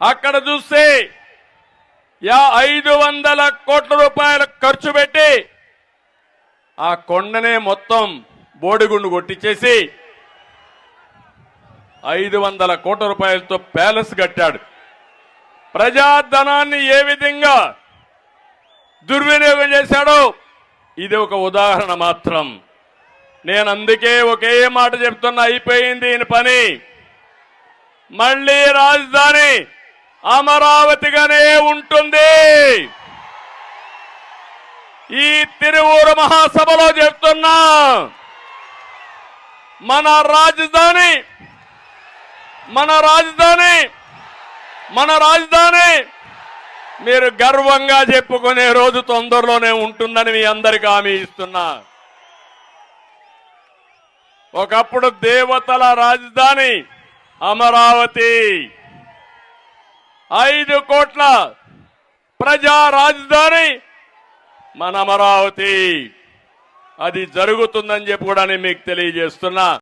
అక్కడ చూస్తే యా ఐదు వందల కోట్ల రూపాయలు ఖర్చు పెట్టి ఆ కొండనే మొత్తం బోడిగుండు కొట్టించేసి ఐదు వందల కోట్ల రూపాయలతో ప్యాలెస్ కట్టాడు. ప్రజాధనాన్ని ఏ విధంగా దుర్వినియోగం చేశాడో ఇది ఒక ఉదాహరణ మాత్రం. నేను అందుకే ఒకే మాట చెప్తున్నా అయిపోయింది ఈయన పని. మళ్ళీ రాజధాని అమరావతిగానే ఉంటుంది. ఈ తిరువూరు మహాసభలో చెప్తున్నా మన రాజధాని మన రాజధాని మన రాజధాని మీరు గర్వంగా చెప్పుకునే రోజు తొందరలోనే ఉంటుందని మీ అందరికీ హామీ ఇస్తున్నా. ఒకప్పుడు దేవతల రాజధాని అమరావతి. ఐదు కోట్ల ప్రజా రాజధాని మన అమరావతి. అది జరుగుతుందని చెప్పి కూడా నేను మీకు తెలియజేస్తున్నా.